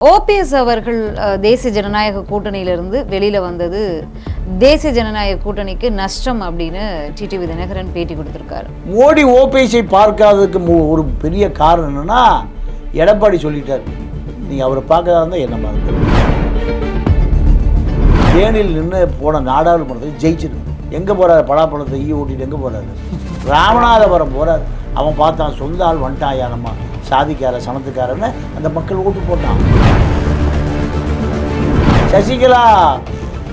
OPS அவர்கள் தேசிய ஜனநாயக கூட்டணியிலிருந்து வெளியில வந்தது தேசிய ஜனநாயக கூட்டணிக்கு நஷ்டம் அப்படின்னு டிடிவி தினகரன் பேட்டி கொடுத்துருக்காரு. மோடி ஓபிஎஸை பார்க்காததுக்கு மு- ஒரு பெரிய காரணம் என்னன்னா எடப்பாடி சொல்லிட்டார். நீங்கள் அவரை பார்க்கறதா இருந்தால் என்ன மாதிரி தேனில் நின்று போன நாடாளுமன்றத்தை ஜெயிச்சிருக்கு எங்கே போகிறாரு பலாப்பழத்தை ஈ ஓட்டிட்டு எங்கே போகிறாரு ராமநாதபுரம் போகிறாரு அவன் பார்த்தான் சொந்த ஆள் வந்துட்டாயா நம்ம சாதிக்கார சனத்துக்காரன்னு அந்த மக்கள் ஓட்டு போட்டான். சசிகலா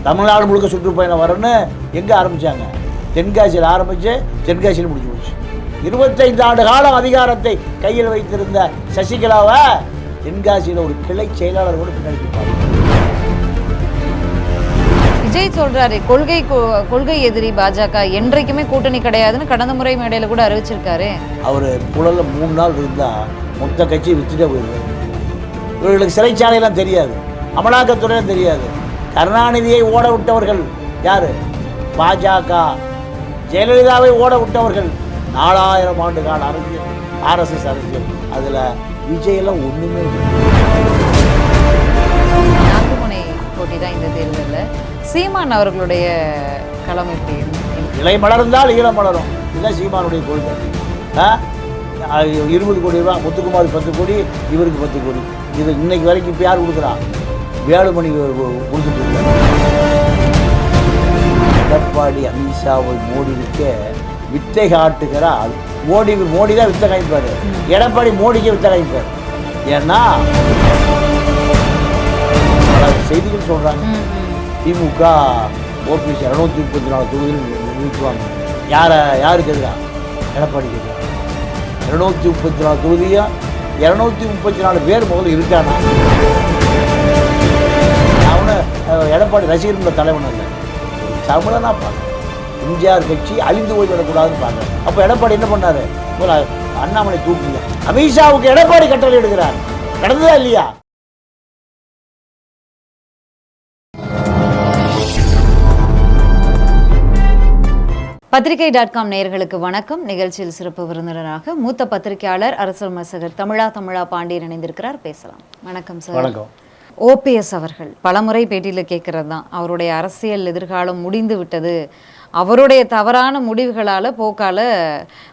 தமிழ்நாடு முழுக்க சுற்றுப்பயணம் வரணும்னு எங்கே ஆரம்பித்தாங்க தென்காசியில் ஆரம்பித்து தென்காசியில் முடிஞ்சு போச்சு. இருபத்தைந்து ஆண்டு காலம் அதிகாரத்தை கையில் வைத்திருந்த சசிகலாவை தென்காசியில் ஒரு கிளை செயலாளர் கூட பின்னாடி சொல்றாரு கொள்கை கொள்கை எதிரி பாஜக என்றைக்குமே கூட்டணி கிடையாதுன்னு கடந்த முறை மேடையில கூட அறிவிச்சிருக்காரு. அவர் புழல்ல மூணு நாள் இருந்தால் மொத்த கட்சியை வித்துட்டே போயிடுவார். இவர்களுக்கு சிறைச்சாலையெல்லாம் தெரியாது அமலாக்கத்துறையும் தெரியாது. கருணாநிதியை ஓட விட்டவர்கள் யார்? பாஜக. ஜெயலலிதாவை ஓட விட்டவர்கள் நாலாயிரம் ஆண்டு கால அரசியல் ஆர்எஸ்எஸ் அரசியல். அதில் விஜயெல்லாம் ஒன்றுமே இல்லை. நான்குமுனை போட்டி தான் இந்த தேர்தலில். சீமான் அவர்களுடைய களம் எப்படி இலை மலர்ந்தால் ஈழம் மலரும். இதுதான் சீமானுடைய கொள்கை. ஆ? இருபது கோடி ரூபா முத்துக்குமார் பத்து கோடி இவருக்கு பத்து கோடி. இது இன்னைக்கு வரைக்கும் இப்போ யார் கொடுக்குறா? வேலுமணி கொடுத்துட்டு இருக்காரு. எடப்பாடி அமித்ஷாவை மோடிக்க வித்தை காட்டுகிறார். மோடி மோடி தான் வித்தை காமிப்பார். எடப்பாடி மோடிக்கே வித்தை காமிப்பார். ஏன்னா செய்திகள் சொல்கிறாங்க திமுக ஓபிஎஸ் இரநூத்தி முப்பத்தி நாலு தொகுதியில் நிறுத்துவாங்க யாரை யாருக்கு எதிராக எடப்பாடிக்கு எதிராக இரநூத்தி முப்பத்தி நாலு தொகுதியாக இரநூத்தி முப்பத்தி நாலு பேர் முதல்ல இருக்கானா? அவனு எடப்பாடி ரசிகர்ன்ற தலைவன் இல்லை தமிழனா பார்க்குறேன் எம்ஜிஆர் கட்சி அழிந்து போய்விடக்கூடாதுன்னு பார்க்குறேன் அப்போ எடப்பாடி என்ன பண்ணாரு? அண்ணாமலை தூக்கிங்க அமித்ஷாவுக்கு எடப்பாடி கட்டளை எடுக்கிறார். நடந்ததா இல்லையா? பத்திரிகை டாட் காம் நேயர்களுக்கு வணக்கம். நிகழ்ச்சியில் சிறப்பு விருந்தினராக மூத்த பத்திரிகையாளர் அரசியல் விமர்சகர் தமிழா தமிழா பாண்டியன் இணைந்திருக்கிறார். பேசலாம். வணக்கம் சார். வணக்கம். ஓபிஎஸ் அவர்கள் பலமுறை பேட்டியில் கேட்கறது தான். அவருடைய அரசியல் எதிர்காலம் முடிந்து விட்டது. அவருடைய தவறான முடிவுகளால் போக்கால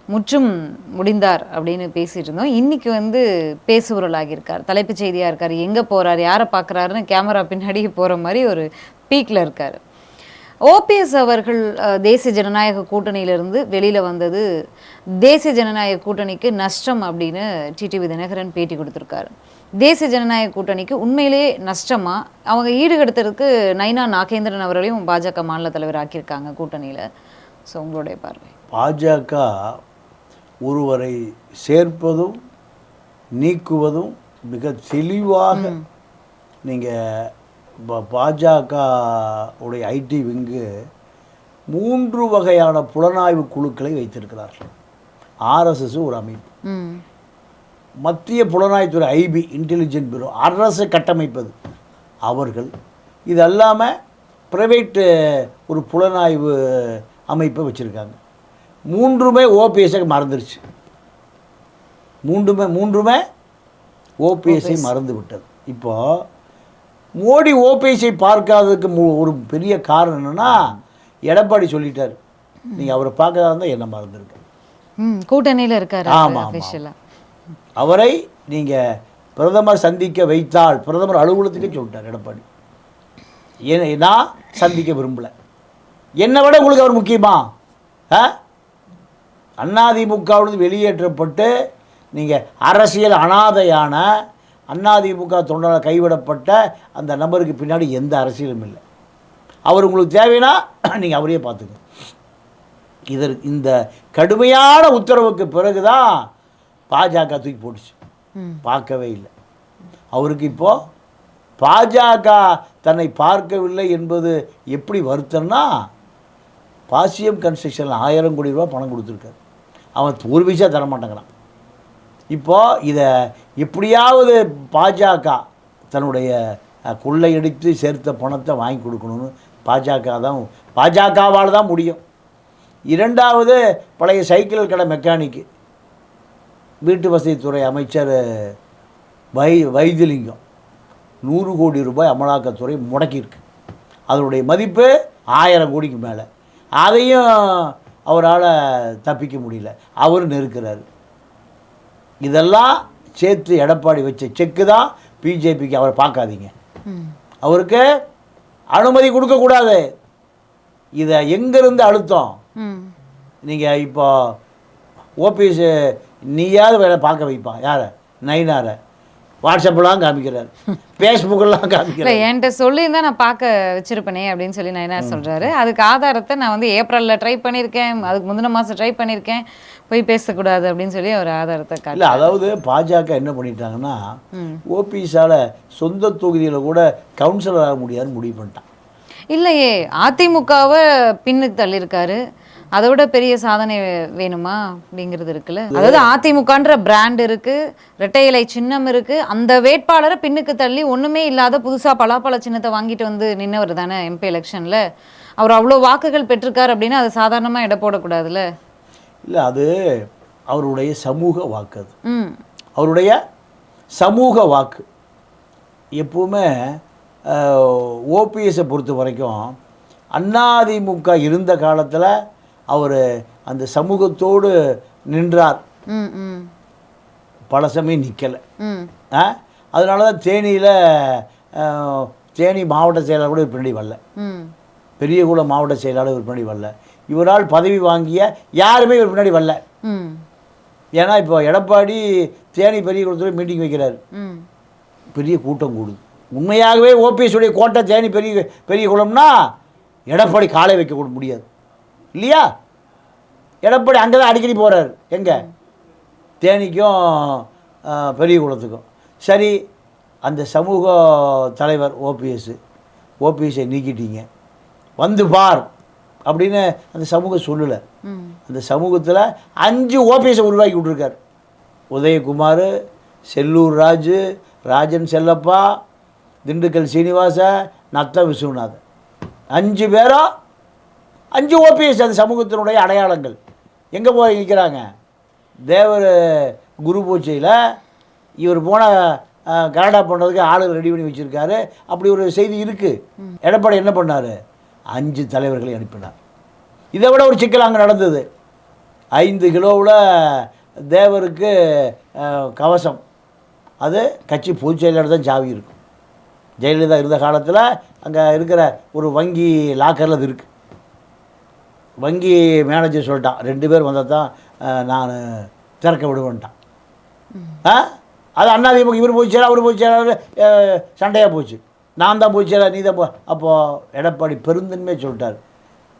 முற்றும் முடிந்தார் அப்படின்னு பேசிட்டு இருந்தோம். இன்னைக்கு வந்து பேசுபொருளாகியிருக்கார் தலைப்புச் செய்தியாக இருக்கார். எங்கே போகிறார் யாரை பார்க்குறாருன்னு கேமரா பின்னாடி போகிற மாதிரி ஒரு பீக்கில் இருக்கார். ஓபிஎஸ் அவர்கள் தேசிய ஜனநாயக கூட்டணியிலிருந்து வெளியில வந்தது தேசிய ஜனநாயக கூட்டணிக்கு நஷ்டம் அப்படின்னு டிடிவி தினகரன் பேட்டி கொடுத்திருக்காரு. தேசிய ஜனநாயக கூட்டணிக்கு உண்மையிலேயே நஷ்டமா? அவங்க ஈடுகடுத்துறதுக்கு நைனா நாகேந்திரன் அவர்களையும் பாஜக மாநில தலைவர் ஆக்கியிருக்காங்க கூட்டணியில. ஸோ உங்களுடைய பார்வை? பாஜக ஒருவரை சேர்ப்பதும் நீக்குவதும் மிக தெளிவாக நீங்கள் பாஜக உடைய ஐடி விங்கு மூன்று வகையான புலனாய்வு குழுக்களை வைத்திருக்கிறார்கள். ஆர்எஸ்எஸ் ஒரு அமைப்பு. மத்திய புலனாய்வுத்துறை ஐபி இன்டெலிஜென்ட் பியூரோ அரசு கட்டமைப்பது. அவர்கள் இது அல்லாமல் ப்ரைவேட்டு ஒரு புலனாய்வு அமைப்பை வச்சுருக்காங்க. மூன்றுமே ஓபிஎஸ்ஸை மறந்துருச்சு. மூன்றுமே மூன்றுமே ஓபிஎஸ்ஐ மறந்து விட்டது இப்போ மோடி ஓபிஎஸ்ஐ பார்க்காததுக்கு ஒரு பெரிய காரணம் என்னன்னா எடப்பாடி சொல்லிட்டார். நீங்கள் அவரை பார்க்கறதா இருந்தால் என்ன மறந்துருக்கு. கூட்டணியில இருக்காரு ஆமா, ஆமா. அஃபிஷியலாக அவரை நீங்கள் பிரதமர் சந்திக்க வைத்தால் பிரதமர் அலுவலகத்துக்கே சொல்லிட்டார் எடப்பாடி. ஏன் நான் சந்திக்க விரும்பல. என்னை விட உங்களுக்கு அவர் முக்கியமா? ஆ? அதிமுகவிலிருந்து வெளியேற்றப்பட்டு நீங்கள் அரசியல் அனாதையான அதிமுக தொண்டரால் கைவிடப்பட்ட அந்த நபருக்கு பின்னாடி எந்த அரசியலும் இல்லை. அவர் உங்களுக்கு தேவைன்னா நீங்கள் அவரையே பார்த்துங்க இதற்கு இந்த கடுமையான உத்தரவுக்கு பிறகு தான் பாஜக தூக்கி போட்டுச்சு. பார்க்கவே இல்லை. அவருக்கு இப்போ பாஜக தன்னை பார்க்கவில்லை என்பது எப்படி வருத்தம்னா பாசியம் கன்ஸ்ட்ரக்ஷனில் ஆயிரம் கோடி ரூபா பணம் கொடுத்துருக்காரு. அவன் ஒரு பைசா தர மாட்டேங்கிறான் இப்போ இதை இப்படியாவது பாஜக தன்னுடைய கொள்ளையடித்து சேர்த்த பணத்தை வாங்கி கொடுக்கணும்னு பாஜக தான் பாஜகவால் தான் முடியும். இரண்டாவது பழைய சைக்கிள் கடை மெக்கானிக்கு வீட்டு வசதித்துறை அமைச்சர் வை வைத்திலிங்கம் நூறு கோடி ரூபாய் அமலாக்கத்துறை முடக்கியிருக்கு. அதனுடைய மதிப்பு ஆயிரம் கோடிக்கு மேலே. அதையும் அவரால் தப்பிக்க முடியல. அவர் நெருக்கிறாரு. இதெல்லாம் சேர்த்து எடப்பாடி வச்ச செக்கு தான் பிஜேபிக்கு அவரை பார்க்காதீங்க. அவருக்கு அனுமதி கொடுக்கக்கூடாது இதை எங்கேருந்து அழுத்தம்? நீங்கள் இப்போ ஓபிஎஸ் நீயாவது வேலை பார்க்க வைப்பான் யாரை? நைனாரை வாட்ஸ்அப்லாம் காமிக்கிறார். ஃபேஸ்புக்கெல்லாம் காமிக்கிறார். என்கிட்ட சொல்லியிருந்தா நான் பார்க்க வச்சிருப்பேனே அப்படின்னு சொல்லி நான் என்ன சொல்றாரு? அதுக்கு ஆதாரத்தை நான் வந்து ஏப்ரல்ல ட்ரை பண்ணியிருக்கேன். அதுக்கு முந்தின மாசம் ட்ரை பண்ணியிருக்கேன். போய் பேசக்கூடாது அப்படின்னு சொல்லி அவர் ஆதாரத்தை இல்லை அதாவது பாஜக என்ன பண்ணிட்டாங்கன்னா. ஓபிஎஸால் சொந்த தொகுதியில் கூட கவுன்சிலர் ஆக முடியாதுன்னு முடிவு பண்ணிட்டான். இல்லையே அதிமுகவை பின்னுக்கு தள்ளியிருக்காரு. அதை விட பெரிய சாதனை வேணுமா அப்படிங்கிறது இருக்குல்ல? அதாவது அதிமுகன்ற பிராண்ட் இருக்கு இரட்டை இலை சின்னம் இருக்கு அந்த வேட்பாளரை பின்னுக்கு தள்ளி ஒண்ணுமே இல்லாத புதுசா பலாப்பழ சின்னத்தை வாங்கிட்டு வந்து நின்னவர் தானே எம்பி எலெக்ஷன்ல? அவர் அவ்வளோ வாக்குகள் பெற்றிருக்காரு அப்படின்னா அது சாதாரணமா எடை போடக்கூடாதுல்ல? இல்லை அது அவருடைய சமூக வாக்கு அது. ம். அவருடைய சமூக வாக்கு. எப்பவுமே ஓபிஎஸை பொறுத்த வரைக்கும் அதிமுக இருந்த காலத்தில் அவர் அந்த சமூகத்தோடு நின்றார். பல சமயம் நிற்கலை அதனால தான் தேனியில் தேனி மாவட்ட செயலாளர் கூட பின்னாடி வரல பெரியகுளம் மாவட்ட செயலாளர் இவர் பின்னாடி வரல இவரால் பதவி வாங்கிய யாருமே இவர் பின்னாடி வரல. ம். ஏன்னா இப்போ எடப்பாடி தேனி பெரியகுளத்தில் மீட்டிங் வைக்கிறார். பெரிய கூட்டம் கூடுது. உண்மையாகவே ஓபிஎஸ் உடைய கோட்டை தேனி பெரிய பெரிய குளம்னா எடப்பாடி காலை வைக்க முடியாது. இல்லையா? எடப்பாடி அங்கே தான் அடிக்கடி போகிறார் எங்கே? தேனிக்கும் பெரிய குளத்துக்கும். சரி அந்த சமூக தலைவர் ஓபிஎஸ் ஓபிஎஸ்ஸை நீக்கிட்டீங்க. வந்து பார் அப்படின்னு அந்த சமூகம் சொல்லலை. அந்த சமூகத்தில் அஞ்சு ஓபிஎஸை உருவாக்கி விட்ருக்கார் உதயகுமார் செல்லூர் ராஜு ராஜன் செல்லப்பா திண்டுக்கல் சீனிவாச நத்த விஸ்வநாதன். அஞ்சு பேரும் அஞ்சு ஓபிஎஸ் அந்த சமூகத்தினுடைய அடையாளங்கள். எங்கே போய் நிற்கிறாங்க தேவர் குரு பூஜையில் இவர் போன கனடா பண்ணுறதுக்கு ஆளுகள் ரெடி பண்ணி வச்சுருக்காரு. அப்படி ஒரு செய்தி இருக்குது எடப்பாடி என்ன பண்ணார்? அஞ்சு தலைவர்களை அனுப்பினார். இதை விட ஒரு சிக்கல் அங்கே நடந்தது. ஐந்து கிலோவில் தேவருக்கு கவசம். அது கட்சி பொதுச் செயலாளர் தான் சாவி இருக்கும். ஜெயலலிதா இருந்த காலத்தில் அங்கே இருக்கிற ஒரு வங்கி லாக்கரில் அது இருக்குது வங்கி மேனேஜர் சொல்லிட்டான். ரெண்டு பேர் வந்தால் தான் நான் திறக்க விடுவேன்ட்டான். ஆ? அது அண்ணாதிமுக இவர் போய் சேரா அவர் போய் சேரா சண்டையாக போச்சு. நான் தான் போய் சேரா நீ தான் போ அப்போது எடப்பாடி பெருந்தன்மையாக சொல்லிட்டார்.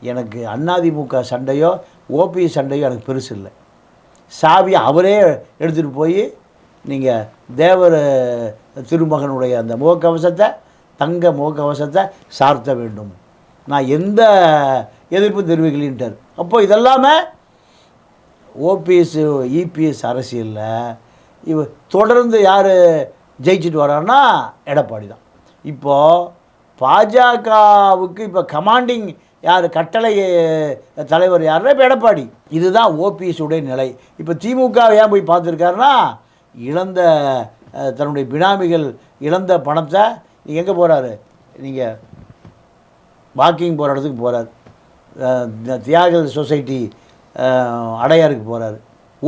எனக்கு அண்ணாதிமுக சண்டையோ ஓபி சண்டையோ எனக்கு பெருசு இல்லை. சாவியை அவரே எடுத்துகிட்டு போய் நீங்கள் தேவர் திருமகனுடைய அந்த முகக்கவசத்தை தங்க முகக்கவசத்தை சார்த்த வேண்டும். நான் எந்த எதிர்ப்பும் தெரிவிக்கலின்ட்டார். அப்போ இதெல்லாமே ஓபிஎஸ் இபிஎஸ் அரசியலில் இவ தொடர்ந்து யார் ஜெயிச்சுட்டு வரான்னா எடப்பாடி தான். இப்போது பாஜகவுக்கு இப்போ கமாண்டிங் யார் கட்டளை தலைவர் யாருன்னா இப்போ எடப்பாடி. இதுதான் ஓபிஎஸ் உடைய நிலை. இப்போ திமுக ஏன் போய் பார்த்துருக்காருன்னா இழந்த தன்னுடைய பினாமிகள் இழந்த பணத்தை எங்கே போகிறாரு நீங்கள் வாக்கிங் போகிற இடத்துக்கு போகிறார் தியாக சொசைட்டி அடையாருக்கு போகிறாரு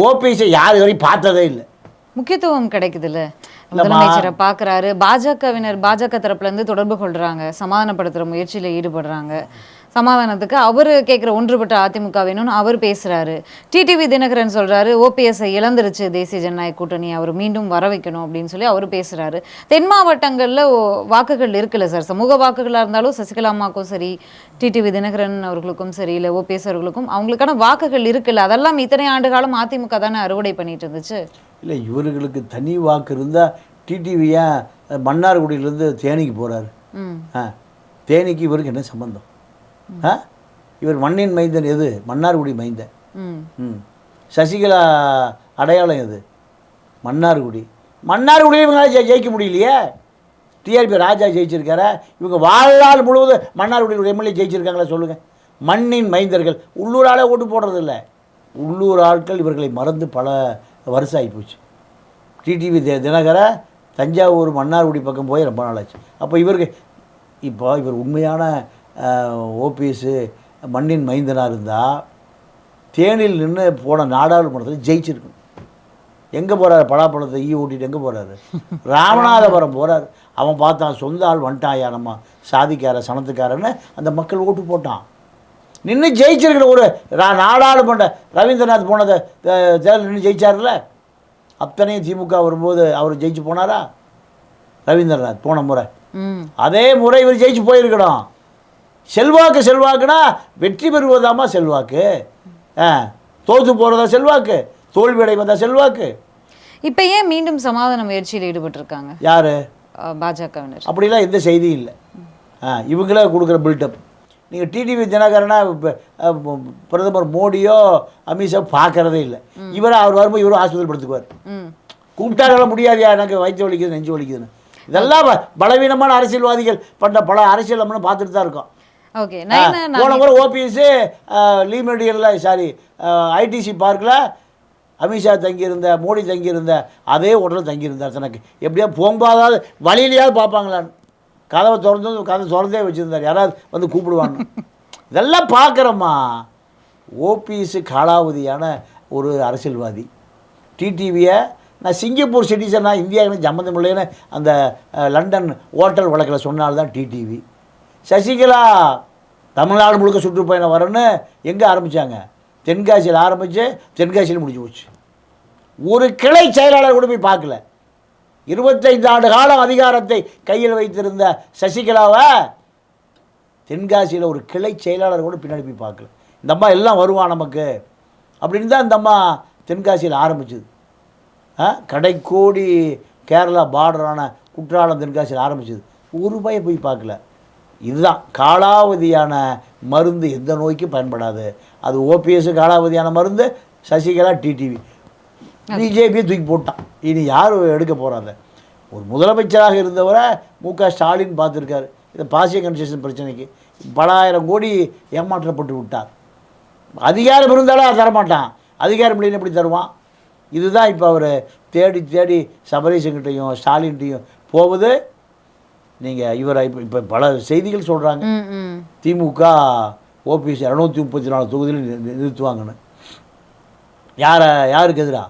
ஓபிஎஸை யார் வரையும் பார்த்ததே இல்லை. முக்கியத்துவம் கிடைக்குதுல்ல. முதலமைச்சரை பார்க்குறாரு. பாஜகவினர் பாஜக தரப்புல இருந்து தொடர்பு கொள்றாங்க. சமாதானப்படுத்துற முயற்சியில ஈடுபடுறாங்க. சமாதானத்துக்கு அவர் கேட்குற ஒன்றுபட்ட அதிமுக வேணும்னு அவர் பேசுறாரு. டிடிவி தினகரன் சொல்றாரு ஓபிஎஸ்ஐ இழந்துருச்சு தேசிய ஜனநாயக கூட்டணி அவர் மீண்டும் வர வைக்கணும் அப்படின்னு சொல்லி அவர் பேசுறாரு. தென் மாவட்டங்கள்ல வாக்குகள் இருக்குல்ல சார். சமூக வாக்குகளா இருந்தாலும் சசிகலா அம்மாக்கும் சரி டிடிவி தினகரன் அவர்களுக்கும் சரி இல்லை ஓபிஎஸ் அவர்களுக்கும் அவங்களுக்கான வாக்குகள் இருக்குல்ல அதெல்லாம் இத்தனை ஆண்டு காலம் அதிமுக தானே அறுவடை பண்ணிட்டு இருந்துச்சு. இல்லை இவர்களுக்கு தனி வாக்கு இருந்தால் டிடிவி ஏன் மன்னார்குடியிலேருந்து தேனிக்கு போகிறாரு ம். ஆ தேனிக்கு இவருக்கு என்ன சம்பந்தம்? இவர் மண்ணின் மைந்தன் எது? மன்னார்குடி மைந்தன். ம். சசிகலா அடையாளம் எது? மன்னார்குடி. மன்னார்குடி இவங்களால ஜெயிக்க முடியலையே. டிஆர்பி ராஜா ஜெயிச்சிருக்காரா? இவங்க வாழ்நாள் முழுவதும் மன்னார்குடி எம்எல்ஏ ஜெயிச்சிருக்காங்களா சொல்லுங்கள் மண்ணின் மைந்தர்கள். உள்ளூராலே ஓட்டு போடுறதில்ல. உள்ளூர் ஆட்கள் இவர்களை மறந்து பல வருஷம் ஆகிப்போச்சு டிடிவி தி தினகர தஞ்சாவூர் மன்னார்குடி பக்கம் போய் ரொம்ப நாளாச்சு. அப்போ இவருக்கு இப்போ இவர் உண்மையான ஓபிஎஸ்ஸு மண்ணின் மைந்தனாக இருந்தால் தேனில் நின்று போன நாடாளுமன்றத்தில் ஜெயிச்சிருக்கணும். எங்கே போகிறாரு பலாப்பழத்தை ஈ ஓட்டிட்டு எங்கே போகிறாரு ராமநாதபுரம் போகிறார் அவன் பார்த்தான் சொந்த ஆள் வந்துட்டாயா? நம்ம சாதிக்கார சனத்துக்காரன்னு அந்த மக்கள் ஓட்டு போட்டான். நின்று ஜெயிச்சிருக்கிற ஒரு நாடாளுமன்ற ரவீந்திரநாத் போனதை தேர்தல் நின்று ஜெயிச்சார்ல அத்தனையும் திமுக வரும்போது அவர் ஜெயிச்சு போனாரா? ரவீந்திரநாத் போன முறை. அதே முறை இவர் ஜெயிச்சு போயிருக்கணும். செல்வாக்கு செல்வாக்குனா வெற்றி பெறுவதாமா செல்வாக்கு. தோற்று போகிறதா செல்வாக்கு தோல்வி அடைவதா செல்வாக்கு. இப்போ ஏன் மீண்டும் சமாதான முயற்சியில் ஈடுபட்டிருக்காங்க? யார்? பாஜகவினர். அப்படிலாம் எந்த செய்தியும் இல்லை. இவங்களே கொடுக்குற பில்டப் நீங்கள் டிடிவி தினகரனா பிரதமர் மோடியோ அமித்ஷா பார்க்கறதே இல்லை. இவரை அவர் வரும்போது இவரும் ஆஸ்பத்திரி படுத்துக்குவார். ம். கூப்பிட்டாங்கள முடியாதியா? எனக்கு வயிற்று வலிக்குது நெஞ்சு வலிக்குதுன்னு. இதெல்லாம் பலவீனமான அரசியல்வாதிகள் பண்ண பல அரசியல் நம்ம பார்த்துட்டு தான் இருக்கோம். ஓகே போன முறை ஓபிஎஸ்ஸு லீ மெடியலில் சாரி ஐடிசி பார்க்கில் அமித்ஷா தங்கியிருந்த மோடி தங்கியிருந்த அதே ஹோட்டலில் தங்கியிருந்தார் தனக்கு. எப்படியா போகும்போதாவது வழியிலையாவது பார்ப்பாங்களான்னு. கதவை திறந்து கதவை திறந்தே வச்சுருந்தார். யாராவது வந்து கூப்பிடுவான்னு இதெல்லாம் பார்க்குறோம்மா ஓபிஎஸ் காலாவதியான ஒரு அரசியல்வாதி. டிடிவியை நான் சிங்கப்பூர் சிட்டிசனா இந்தியாவுக்கு சம்மந்தம் இல்லைன்னு அந்த லண்டன் ஹோட்டல் வழக்கில் சொன்னால்தான் டிடிவி. சசிகலா தமிழ்நாடு முழுக்க சுற்றுப்பயணம் வரணும்னு எங்கே ஆரம்பித்தாங்க தென்காசியில் ஆரம்பித்து தென்காசியில் முடிஞ்சு போச்சு. ஒரு கிளை செயலாளர் கூட போய் பார்க்கல. இருபத்தைந்து ஆண்டு காலம் அதிகாரத்தை கையில் வைத்திருந்த சசிகலாவை தென்காசியில் ஒரு கிளை செயலாளர் கூட பின்னாடி போய் பார்க்கல. இந்த அம்மா எல்லாம் வருவான் நமக்கு. அப்படின்னு தான் இந்த அம்மா தென்காசியில் ஆரம்பிச்சது. ஆ கடைக்கோடி கேரளா பார்டரான குற்றாலம் தென்காசியில் ஆரம்பிச்சது. ஒரு ரூபாயை போய் பார்க்கல. இதுதான். காலாவதியான மருந்து எந்த நோய்க்கும் பயன்படாது. அது ஓபிஎஸ் காலாவதியான மருந்து சசிகலா டிடிவி பிஜேபியை தூக்கி போட்டான். இனி யார் எடுக்க போகிறாங்க ஒரு முதலமைச்சராக இருந்தவரை மு க ஸ்டாலின் பார்த்துருக்காரு. இந்த பாசிய கன்செஷன் பிரச்சனைக்கு பல ஆயிரம் கோடி ஏமாற்றப்பட்டு விட்டார். அதிகாரம் இருந்தாலும் அது தரமாட்டான். அதிகாரம் இல்லைன்னு எப்படி தருவான்? இதுதான் இப்போ அவர் தேடி தேடி சபரீசன்கிட்டையும் ஸ்டாலின்கிட்டையும் போவது. நீங்கள் இவரை இப்போ இப்போ பல செய்திகள் சொல்கிறாங்க திமுக ஓபிஎஸ் இரநூத்தி முப்பத்தி நாலு தொகுதியில் நிறுத்துவாங்கன்னு. யாரை யாருக்கு எதிராக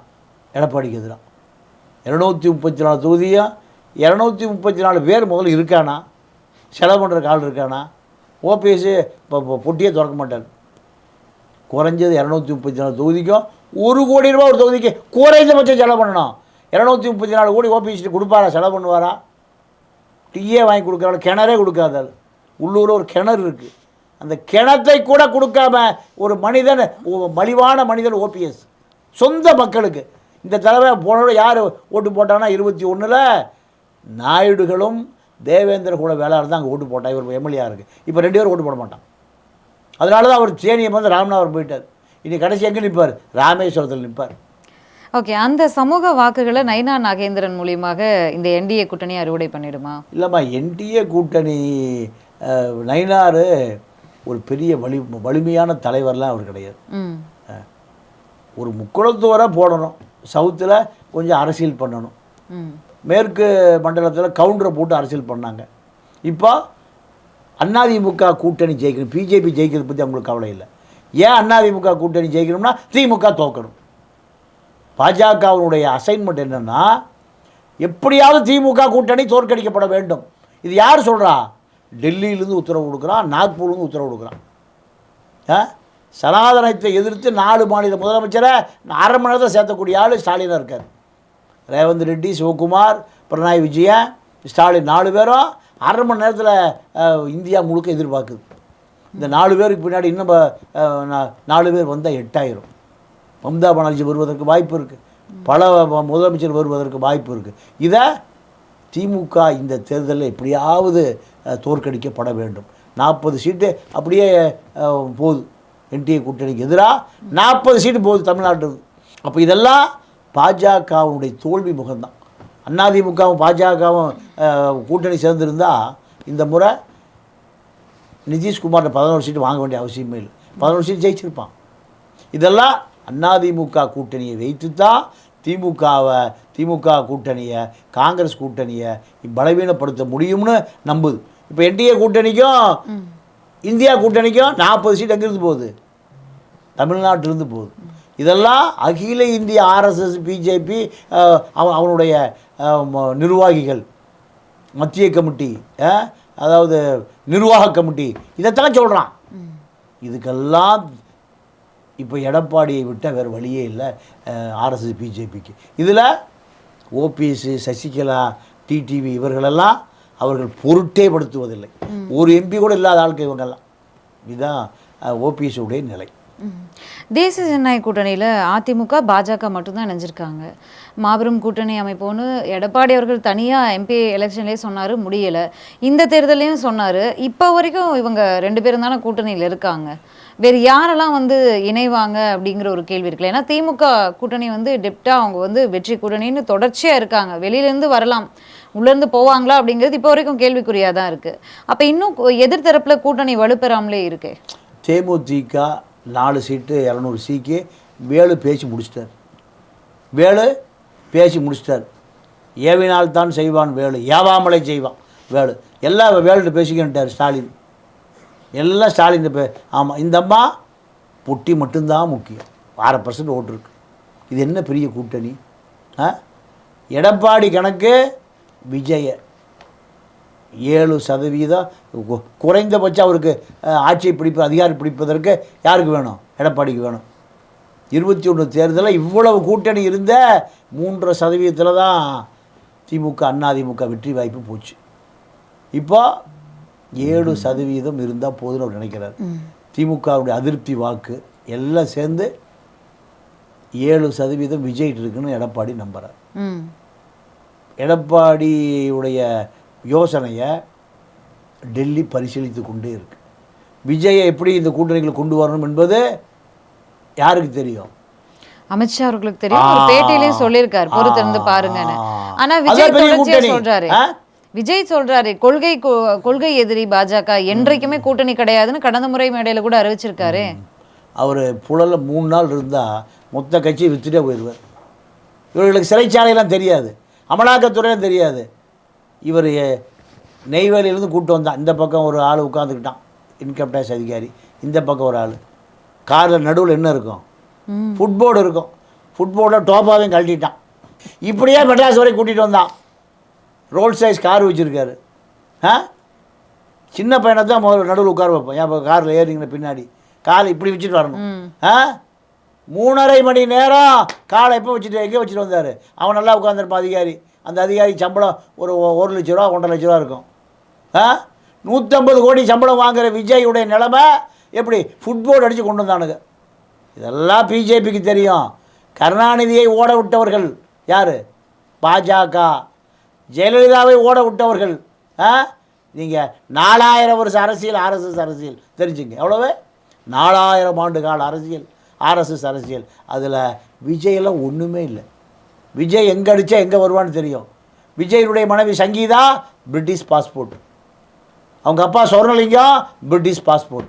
எடப்பாடிக்கு எதிராக இரநூத்தி முப்பத்தி நாலு தொகுதியும் இரநூத்தி முப்பத்தி நாலு பேர் முதல்ல இருக்கானா? செலவு பண்ணுற ஆள் இருக்கானா? ஓபிஎஸ் இப்போ இப்போ பொட்டியே திறக்க மாட்டார். குறைஞ்சது இரநூத்தி முப்பத்தி நாலு தொகுதிக்கும் ஒரு கோடி ரூபா ஒரு தொகுதிக்கு குறைந்தபட்சம் செலவு பண்ணணும். இரநூத்தி முப்பத்தி நாலு கோடி ஓபிஎஸ்ட்டு கொடுப்பாரா? செலவு பண்ணுவாரா? டீயே வாங்கி கொடுக்குறாள் கிணறே கொடுக்காதால் உள்ளூரில் ஒரு கிணறு இருக்குது அந்த கிணத்தை கூட கொடுக்காம ஒரு மனிதன் மலிவான மனிதன் ஓபிஎஸ். சொந்த மக்களுக்கு. இந்த தடவை போனோட யார் ஓட்டு போட்டாங்கன்னா இருபத்தி ஒன்றில் நாயுடுகளும் தேவேந்திர கூட வேளாளர் தான் அங்கே ஓட்டு போட்டான் இவர் எம்எல்ஏ இருக்குது இப்போ ரெண்டு பேரும் ஓட்டு போட மாட்டான். அதனால தான் அவர் சேனியம் வந்து ராமநாதபுரம் போயிட்டார். இனி கடைசி எங்கே நிற்பார் ராமேஸ்வரத்தில் நிற்பார் ஓகே அந்த சமூக வாக்குகளை நைனா நாகேந்திரன் மூலியமாக இந்த என்டிஏ கூட்டணி அறுவடை பண்ணிடுமா? இல்லைம்மா என்டிஏ கூட்டணி நயினார் ஒரு பெரிய வலி வலிமையான தலைவர்லாம் அவர் கிடையாது. ஒரு முக்குளத்தோராக போடணும். சவுத்தில் கொஞ்சம் அரசியல் பண்ணணும். மேற்கு மண்டலத்தில் கவுண்டரை போட்டு அரசியல் பண்ணாங்க. இப்போ அதிமுக கூட்டணி ஜெயிக்கணும். பிஜேபி ஜெயிக்கிறத பற்றி அவங்களுக்கு கவலை இல்லை. ஏன் அதிமுக கூட்டணி ஜெயிக்கணும்னா திமுக தோக்கணும். பாஜகவினுடைய அசைன்மெண்ட் என்னென்னா எப்படியாவது திமுக கூட்டணி தோற்கடிக்கப்பட வேண்டும். இது யார் சொல்கிறா டெல்லியிலேருந்து உத்தரவு கொடுக்குறான் நாக்பூர்லேருந்து உத்தரவு கொடுக்குறான் ஆ? சனாதனத்தை எதிர்த்து நாலு மாநில முதலமைச்சரை அரை மணி நேரத்தில் சேர்த்தக்கூடிய ஆள் ஸ்டாலினாக இருக்கார். ரேவந்த் ரெட்டி சிவகுமார் பிரணாய் விஜயன் ஸ்டாலின் நாலு பேரும் அரை மணி நேரத்தில் இந்தியா முழுக்க எதிர்பார்க்குது. இந்த நாலு பேருக்கு பின்னாடி இன்னும் நாலு பேர் வந்தால் எட்டாயிரம். மம்தா பானர்ஜி வருவதற்கு வாய்ப்பு இருக்குது பல முதலமைச்சர் வருவதற்கு வாய்ப்பு இருக்குது இதை திமுக இந்த தேர்தலில் எப்படியாவது தோற்கடிக்கப்பட வேண்டும். நாற்பது சீட்டு அப்படியே போகுது என்டிஏ கூட்டணிக்கு எதிராக நாற்பது சீட்டு போகுது தமிழ்நாட்டு அப்போ இதெல்லாம் பாஜகவுடைய தோல்வி முகம்தான். அதிமுகவும் பாஜகவும் கூட்டணி சேர்ந்துருந்தால் இந்த முறை நிதிஷ்குமார் பதினோரு சீட்டு வாங்க வேண்டிய அவசியமே இல்லை. பதினோரு சீட்டு ஜெயிச்சிருப்பான். இதெல்லாம் அதிமுக கூட்டணியை வைத்து தான் திமுகவை திமுக கூட்டணியை காங்கிரஸ் கூட்டணியை பலவீனப்படுத்த முடியும்னு நம்புது. இப்போ என்டிஏ கூட்டணிக்கும் இந்தியா கூட்டணிக்கும் நாற்பது சீட் எங்கிருந்து போகுது? தமிழ்நாட்டிலிருந்து போகுது. இதெல்லாம் அகில இந்திய ஆர்எஸ்எஸ் பிஜேபி அவனுடைய நிர்வாகிகள். மத்திய கமிட்டி அதாவது நிர்வாக கமிட்டி. இதைத்தான் சொல்கிறான் இதுக்கெல்லாம் இப்போ எடப்பாடியை விட்டால் வேறு வழியே இல்லை ஆர்எஸ்எஸ் பிஜேபிக்கு. இதில் ஓபிஎஸ் சசிகலா டிடிவி இவர்களெல்லாம் அவர்கள் பொருட்டே படுத்துவதில்லை. ஒரு எம்பி கூட இல்லாத ஆளுக்கு இவங்கெல்லாம். இதுதான் ஓபிஎஸ் உடைய நிலை. தேசிய ஜனநாயக கூட்டணியில் அதிமுக பாஜக மட்டும்தான் இணைஞ்சிருக்காங்க. மாபெரும் கூட்டணி அமைப்போன்னு எடப்பாடி அவர்கள் தனியாக எம்பி எலெக்ஷன்லேயே சொன்னார் முடியலை. இந்த தேர்தலையும் சொன்னார். இப்போ வரைக்கும் இவங்க ரெண்டு பேரும் தானே கூட்டணியில் இருக்காங்க. வேறு யாரெல்லாம் வந்து இணைவாங்க அப்படிங்கிற ஒரு கேள்வி இருக்குல்ல. ஏன்னா திமுக கூட்டணி வந்து டெப்டாக அவங்க வந்து வெற்றி கூட்டணின்னு தொடர்ச்சியாக இருக்காங்க. வெளியிலேருந்து வரலாம். உள்ளேருந்து போவாங்களா அப்படிங்கிறது இப்போ வரைக்கும் கேள்விக்குறியாக தான் இருக்குது அப்போ இன்னும் எதிர்த்தரப்பில் கூட்டணி வலுப்பெறாமலே இருக்கு. தேமுதிக நாலு சீட்டு இரநூறு சீக்கு வேலு பேசி முடிச்சிட்டார். வேலு பேசி முடிச்சிட்டார். ஏவினால் தான் செய்வான் வேலு ஏவாமலை செய்வான் வேலு. எல்லாம் வேலுகிட்ட பேசிக்கிட்டார் ஸ்டாலின். எல்லாம் ஸ்டாலின் பே ஆமாம் இந்த அம்மா புட்டி மட்டும்தான் முக்கியம். வார பர்சன்ட் ஓட்டு இருக்கு. இது என்ன பெரிய கூட்டணி? ஆ? எடப்பாடி கணக்கு விஜய ஏழு சதவீதம் குறைந்தபட்சம் அவருக்கு ஆட்சியை பிடிப்பு அதிகாரம் பிடிப்பதற்கு யாருக்கு வேணும்? எடப்பாடிக்கு வேணும். இருபத்தி ஒன்று தேர்தலில் இவ்வளவு கூட்டணி இருந்த மூன்றரை சதவீதத்தில் தான் திமுக அதிமுக வெற்றி வாய்ப்பு போச்சு. இப்போ ஏழு சதவீதம் இருந்தால் போதும்னு அவர் நினைக்கிறார். திமுகவுடைய அதிருப்தி வாக்கு எல்லாம் சேர்ந்து ஏழு சதவீதம் விஜய்கிட்ட இருக்குன்னு எடப்பாடி நம்புகிறார் எடப்பாடியுடைய யோசனையை டெல்லி பரிசீலித்து கொண்டே இருக்கு. விஜயை எப்படி இந்த கூட்டணிகளை கொண்டு வரணும் என்பது யாருக்கு தெரியும்? அமித்ஷா அவர்களுக்கு தெரியும். ஒரு பேட்டியிலையும் சொல்லியிருக்காரு பொறுத்திருந்து பாருங்கன்னு. ஆனா விஜய் தொடர்ச்சியா. சொல்றாரு? விஜய் சொல்றாரு கொள்கை கொள்கை எதிரி பாஜக என்றைக்குமே கூட்டணி கிடையாதுன்னு கடந்த முறை மேடையில கூட அறிவிச்சிருக்காரு. அவர் புழலில் மூணு நாள் இருந்தால் மொத்த கட்சியை வித்துட்டே போயிடுவார் இவர்களுக்கு சிறைச்சாலையெல்லாம் தெரியாது. அமலாக்கத்துறையும் தெரியாது. இவர் நெய்வேலியிலேருந்து கூப்பிட்டு வந்தான் இந்த பக்கம் ஒரு ஆள் உட்காந்துக்கிட்டான் இன்கம் டேக்ஸ் அதிகாரி இந்த பக்கம் ஒரு ஆள். காரில் நடுவில் என்ன இருக்கும். ஃபுட்போர்டு இருக்கும். ஃபுட்போர்டில் டோப்பாவையும் கழட்டிட்டான். இப்படியே மெட்ராஸ் வரை கூட்டிகிட்டு வந்தான். ரோல் சைஸ் கார் வச்சுருக்காரு. ஆ? சின்ன பையனை தான் முதல்ல நடுவில் உட்கார வைப்போம். ஏன் இப்போ காரில் ஏறிங்கின பின்னாடி. காலை இப்படி வச்சுட்டு வரணும். ஆ? மூணரை மணி நேரம் காலை எப்போ வச்சுட்டு எங்கே வச்சுட்டு வந்தார்? அவன் நல்லா உட்காந்துருப்பான் அதிகாரி. அந்த அதிகாரி சம்பளம் ஒரு ஒரு லட்ச ரூபா ஒன்றரை லட்ச ரூபா இருக்கும். ஆ? நூற்றம்பது கோடி சம்பளம் வாங்குற விஜயுடைய நிலமை எப்படி? ஃபுட்போர்டு அடித்து கொண்டு வந்தானுங்க. இதெல்லாம் பிஜேபிக்கு தெரியும். கருணாநிதியை ஓட விட்டவர்கள் யார்? பாஜக. ஜெயலலிதாவை ஓட விட்டவர்கள் ஆ? நீங்கள் நாலாயிரம் வருஷம் அரசியல் ஆர்எஸ்எஸ் அரசியல். தெரிஞ்சுங்க. எவ்வளவு? நாலாயிரம் ஆண்டு கால அரசியல் ஆர்எஸ்எஸ் அரசியல். அதில் விஜயெல்லாம் ஒன்றுமே இல்லை. விஜய் எங்கே அடித்தா எங்கே வருவான்னு தெரியும். விஜயனுடைய மனைவி சங்கீதா பிரிட்டிஷ் பாஸ்போர்ட். அவங்க அப்பா சொர்ணலிங்கம் பிரிட்டிஷ் பாஸ்போர்ட்.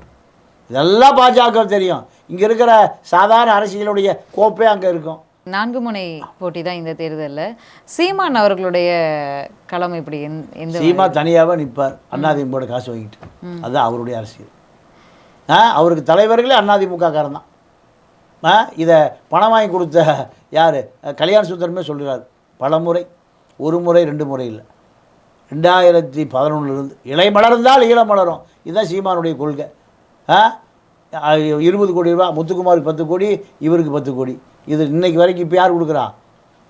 இதெல்லாம் பாஜக தெரியும். இங்கே இருக்கிற சாதாரண அரசியலுடைய கோப்பே அங்கே இருக்கும். நான்கு முனை போட்டி தான் இந்த தேர்தல்ல. சீமான் அவர்களுடைய களம் எப்படி எந்த- சீமா தனியாகவே நிற்பார் அண்ணாதிமுக காசு வாங்கிட்டு. அதுதான் அவருடைய அரசியல். அவருக்கு தலைவர்களே அதிமுக காரன் தான். இதை பணம் வாங்கி கொடுத்த யார்? கல்யாண சுந்தரமே சொல்கிறார் பல முறை. ஒரு முறை ரெண்டு முறை இல்லை. ரெண்டாயிரத்தி பதினொன்றுலேருந்து இலை மலர்ந்தால் ஈழம் மலரும். இதுதான் சீமானுடைய கொள்கை. ஆ இருபது கோடி ரூபா முத்துக்குமாருக்கு பத்து கோடி இவருக்கு பத்து கோடி. இது இன்றைக்கு வரைக்கும் இப்போ யார் கொடுக்குறா?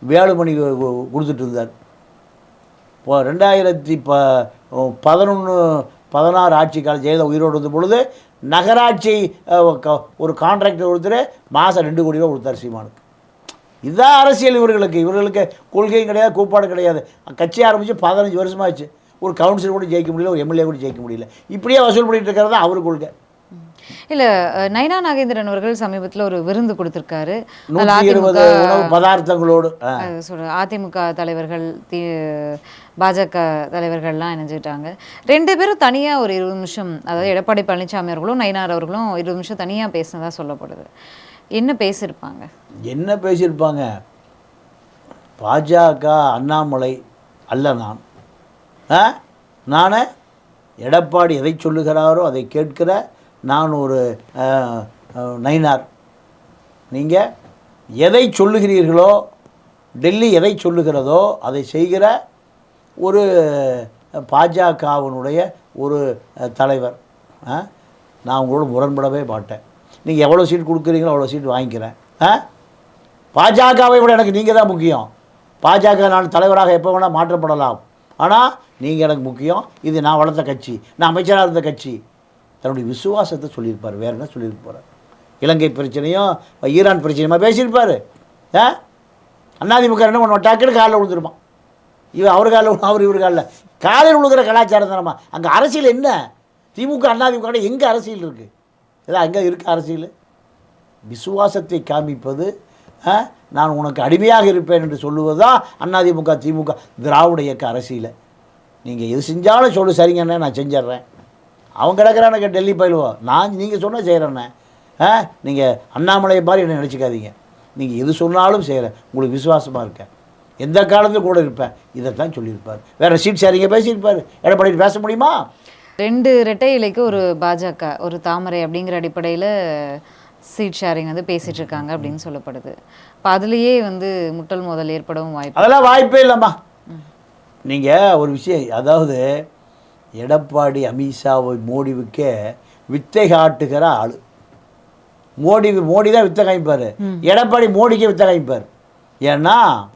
வேலுமணி கொடுத்துட்டு இருந்தார். இப்போ ரெண்டாயிரத்தி ப பதினொன்று பதினாறு ஆட்சி கால ஜெயலலிதா உயிரோடு இருந்த பொழுது நகராட்சி ஒரு கான்ட்ராக்டர் ஒருத்தர் மாதம் ரெண்டு கோடி ரூபா கொடுத்தார் சீமானுக்கு இதுதான் அரசியல் இவர்களுக்கு. இவர்களுக்கு கொள்கையும் கிடையாது கூப்பாடு கிடையாது. கட்சி ஆரம்பித்து பதினஞ்சு வருஷமாச்சு. ஒரு கவுன்சிலர் கூட ஜெயிக்க முடியல ஒரு எம்எல்ஏ கூட ஜெயிக்க முடியல. இப்படியே வசூல் பண்ணிகிட்டு இருக்கிறது தான் அவர் கொள்கை. இல்ல நயனா நாகேந்திரன் அவர்கள் சமீபத்துல ஒரு விருந்து கொடுத்திருக்காரு. பதார்த்தங்களோடு அதிமுக தலைவர்கள் தி பாஜக தலைவர்கள்லாம் இணைஞ்சுக்கிட்டாங்க ரெண்டு பேரும் தனியா ஒரு இருபது நிமிஷம் அதாவது எடப்பாடி பழனிசாமி அவர்களும் நயினார் அவர்களும் இருபது நிமிஷம் தனியா பேசினதா சொல்லப்படுது. என்ன பேசியிருப்பாங்க? என்ன பேசியிருப்பாங்க? பாஜக அண்ணாமலை அல்ல நான். நான் எடப்பாடி எதை சொல்லுகிறாரோ அதை கேட்கிற நான் ஒரு நைனார் நயினார். நீங்கள் எதை சொல்லுகிறீர்களோ டெல்லி எதை சொல்லுகிறதோ அதை செய்கிற ஒரு பாஜகவினுடைய ஒரு தலைவர். ஆ? நான் உங்களோட முரண்படவே மாட்டேன். நீங்கள் எவ்வளோ சீட் கொடுக்குறீங்களோ அவ்வளோ சீட் வாங்கிக்கிறேன். ஆ? பாஜகவை விட எனக்கு நீங்கள் தான் முக்கியம். பாஜக நான் தலைவராக எப்போ வேணால் மாற்றப்படலாம். ஆனால் நீங்கள் எனக்கு முக்கியம். இது நான் வளர்த்த கட்சி. நான் அமைச்சராக இருந்த கட்சி. தன்னுடைய விசுவாசத்தை சொல்லியிருப்பார். வேறு என்ன சொல்லியிருப்பார் இலங்கை பிரச்சனையும் ஈரான் பிரச்சனையுமா பேசியிருப்பார். ஆ? அண்ணாதிமுக என்ன பண்ணுவோம் டக்குன்னு காலில் விழுந்துருப்பான் இவன் அவர் காலில் அவர் இவர் காலில். காலையில் விழுகிற கலாச்சாரம் தானம்மா. அங்கே அரசியல் என்ன? திமுக அண்ணாதிமுக எங்கே அரசியல் இருக்குது இதான் அங்கே இருக்க அரசியல். விசுவாசத்தை காமிப்பது ஆ, நான் உனக்கு அடிமையாக இருப்பேன் என்று சொல்லுவது தான் அதிமுக திமுக திராவிட இயக்க அரசியல். நீங்கள் எது செஞ்சாலும் சொல்லு சரிங்கண்ணே நான் செஞ்சிட்றேன். அவன் கிடக்கிறானுங்க டெல்லி பயிலுவோம் நான் நீங்கள் சொன்னால் செய்கிறேண்ணே ஆ நீங்கள் அண்ணாமலை மாதிரி என்ன நினச்சிக்காதீங்க. நீங்கள் எது சொன்னாலும் செய்கிறேன் உங்களுக்கு விசுவாசமாக இருக்கேன். எந்த காலத்திலும் கூட இருப்பேன். இதைத்தான் சொல்லியிருப்பார். வேறு சீட் சரிங்க பேசியிருப்பார். எடப்பாடி பேச முடியுமா? ரெண்டு இரட்டை இலைக்கு ஒரு பாஜக ஒரு தாமரை அப்படிங்கிற அடிப்படையில் சீட் ஷேரிங் வந்து பேசிட்டு இருக்காங்க அப்படின்னு சொல்லப்படுது. இப்போ அதுலேயே வந்து முட்டல் மோதல் ஏற்படவும் வாய்ப்பு அதெல்லாம் வாய்ப்பே இல்லைம்மா. நீங்கள் ஒரு விஷயம் அதாவது எடப்பாடி அமித்ஷாவை மோடிவுக்கே வித்தை காட்டுகிற ஆள். மோடி மோடி தான் வித்தை காமிப்பார். எடப்பாடி மோடிக்கே வித்தை காமிப்பார். ஏன்னா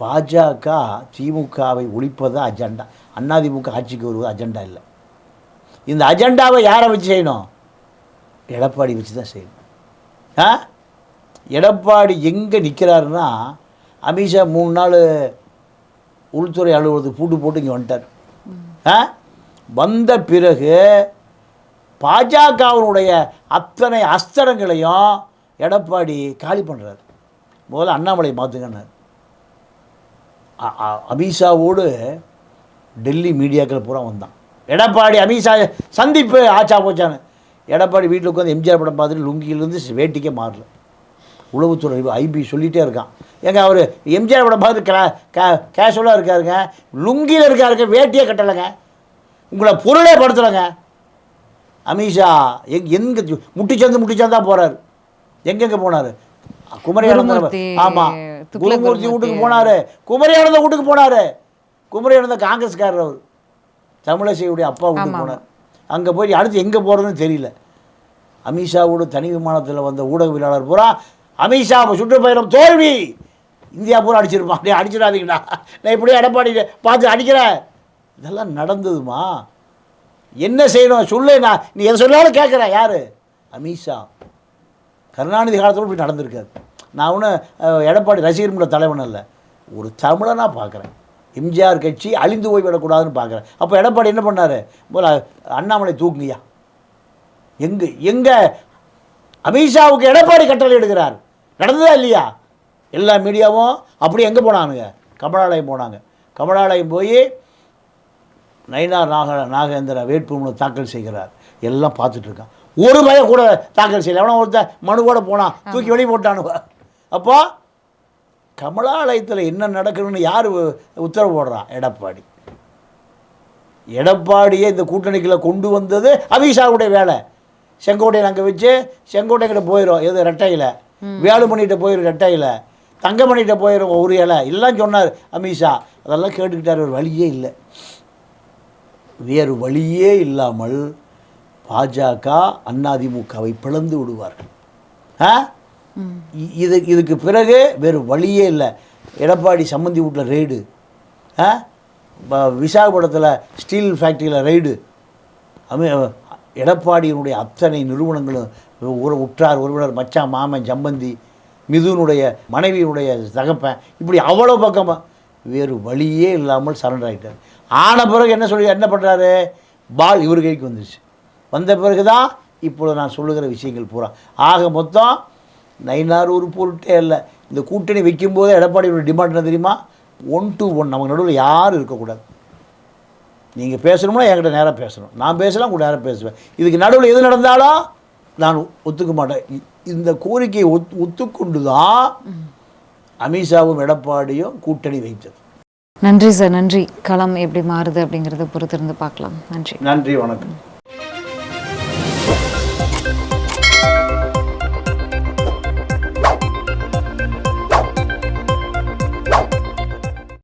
பாஜக திமுகவை ஒழிப்பது அஜெண்டா. அதிமுக ஆட்சிக்கு வருவது அஜெண்டா இல்லை. இந்த அஜெண்டாவை யாரை வச்சு செய்யணும்? எடப்பாடி வச்சு தான் செய்யணும். ஆ? எடப்பாடி எங்கே நிற்கிறாருன்னா அமித்ஷா மூணு நாள் உள்துறை அலுவலகத்துக்கு பூட்டு போட்டு இங்கே வந்துட்டார். வந்த பிறகு பாஜகவினுடைய அத்தனை அஸ்திரங்களையும் எடப்பாடி காலி பண்ணுறார் முதல்ல அண்ணாமலை மாற்றுங்கன்னார் அமித்ஷாவோடு டெல்லி மீடியாக்கள் பூரா வந்தான். எடப்பாடி அமித்ஷா சந்திப்பு ஆச்சா போச்சான்னு. எடப்பாடி வீட்டில் உட்காந்து எம்ஜிஆர் படம் பார்த்துட்டு லுங்கியிலேருந்து வேட்டிக்கே மாறல. உளவுத்துறை ஐபி சொல்லிகிட்டே இருக்கான். ஏங்க அவர் எம்ஜிஆர் படம் பார்த்து கே கே கேஷுவலாக இருக்காருங்க லுங்கியில் இருக்காருங்க வேட்டியே கட்டலைங்க. உங்களை பொருளே படுத்தலைங்க. அமித்ஷா எங் எங்கே முட்டிச்சந்து முட்டிச்சந்தா போகிறார் எங்கெங்கே போனார்? குமரியானந்த ஆமாம் துக்ளக் குருமூர்த்தி வீட்டுக்கு. போனார். குமரியானந்த வீட்டுக்கு போனார். குமரியானந்த காங்கிரஸ்காரர் அவர். தமிழிசையுடைய அப்பா வீட்டுக்கு ஆமா, போனார். அங்கே போய் அடுத்து எங்கே போகிறதுன்னு தெரியல. அமித்ஷாவோட தனி விமானத்தில் வந்த ஊடகவியலாளர் பூரா அமித்ஷா சுற்றுப்பயணம் தோல்வி. இந்தியா பூரா அடிச்சிருப்பான் அப்படியே அடிச்சிடாதீங்கடா. நான் இப்படியே எடப்பாடி பார்த்து அடிக்கிறேன். இதெல்லாம் நடந்ததுமா? என்ன செய்யணும்? சொல்லு நான். நீ எதை சொன்னாலும் கேட்குறேன். யார்? அமித்ஷா. கருணாநிதி காலத்தில் இப்படி நடந்திருக்காது நான் ஒன்றும் எடப்பாடி ரசிகர் தலைவன் அல்ல. ஒரு தமிழனாக பார்க்குறேன். எம்ஜிஆர் கட்சி அழிந்து போய்விடக்கூடாதுன்னு பார்க்குறேன். அப்போ எடப்பாடி என்ன பண்ணார்? போல அண்ணாமலை தூக்குங்கய்யா. எங்கே எங்கே? அமித்ஷாவுக்கு எடப்பாடி கட்டளை எடுக்கிறார். நடந்ததா இல்லையா? எல்லா மீடியாவும் அப்படி எங்கே போனானுங்க? கமலாலயம் போனாங்க. கமலாலயம் போய் நயினார் நாக நாகேந்திர வேட்புமனு தாக்கல் செய்கிறார். எல்லாம் பார்த்துட்டு இருக்கான். ஒரு பையன் கூட தாக்கல் செய்யல. எவனோ ஒருத்தன் மனு கூட போனான் தூக்கி வெளியே போட்டானுவ அப்போ கமலாலயத்தில் என்ன நடக்கணும்னு யார் உத்தரவு போடுறான் எடப்பாடி. எடப்பாடியை இந்த கூட்டணிக்குள்ள கொண்டு வந்தது அமித்ஷாவுடைய வேலை. செங்கோட்டையன் அங்கே வச்சு செங்கோட்டைக்கிட்ட போயிடும் எது ரெட்டையில். வேலுமணிகிட்ட போயிடும் ரெட்டையில் தங்கமணிகிட்ட போயிடும் ஒரு இலை. எல்லாம் சொன்னார் அமித்ஷா அதெல்லாம் கேட்டுக்கிட்டார் ஒரு வழியே இல்லை. வேறு வழியே இல்லாமல் பாஜக அதிமுகவை பிளந்து விடுவார்கள். ஆ? இது இதுக்கு பிறகு வேறு வழியே இல்லை. எடப்பாடி சம்மந்தி வீட்டில் ரெய்டு. ஆ? ப- விசாகப்பட்டினத்தில் ஸ்டீல் ஃபேக்ட்ரியில் ரெய்டு. அமி எடப்பாடியினுடைய அத்தனை நிறுவனங்களும் ஒரு உற்றார் உறவினர் மச்சான் மாமன் ஜம்பந்தி மிதுனுடைய மனைவியினுடைய தகப்பன் இப்படி அவ்வளோ பக்கமாக வேறு வழியே இல்லாமல் சரண்டர் ஆகிட்டார் ஆன பிறகு என்ன சொல்லி என்ன பண்ணுறாரு பால் இவர் கைக்கு வந்துருச்சு. வந்த பிறகு தான் இப்பொழுது நான் சொல்லுகிற விஷயங்கள் பூரா. ஆக மொத்தம் நைனார் ஒரு பொருட்டே இல்லை இந்த கூட்டணி வைக்கும்போதே எடப்பாடியோட டிமாண்ட் என்ன தெரியுமா? ஒன் டு ஒன் நமக்கு நடுவில் யாரும் இருக்கக்கூடாது. நீங்கள் பேசணும்னா என்கிட்ட நேராக பேசணும். நான் பேசலாம் கூட நேராக பேசுவேன். இதுக்கு நடுவில் எது நடந்தாலும் நான் ஒத்துக்க மாட்டேன். இந்த கோரிக்கையை ஒத் ஒத்துக்கொண்டு தான் அமித்ஷாவும் எடப்பாடியும் கூட்டணி வைத்தது. நன்றி சார் நன்றி. களம் எப்படி மாறுது அப்படிங்கிறத பொறுத்திருந்து பார்க்கலாம். நன்றி. நன்றி வணக்கம்.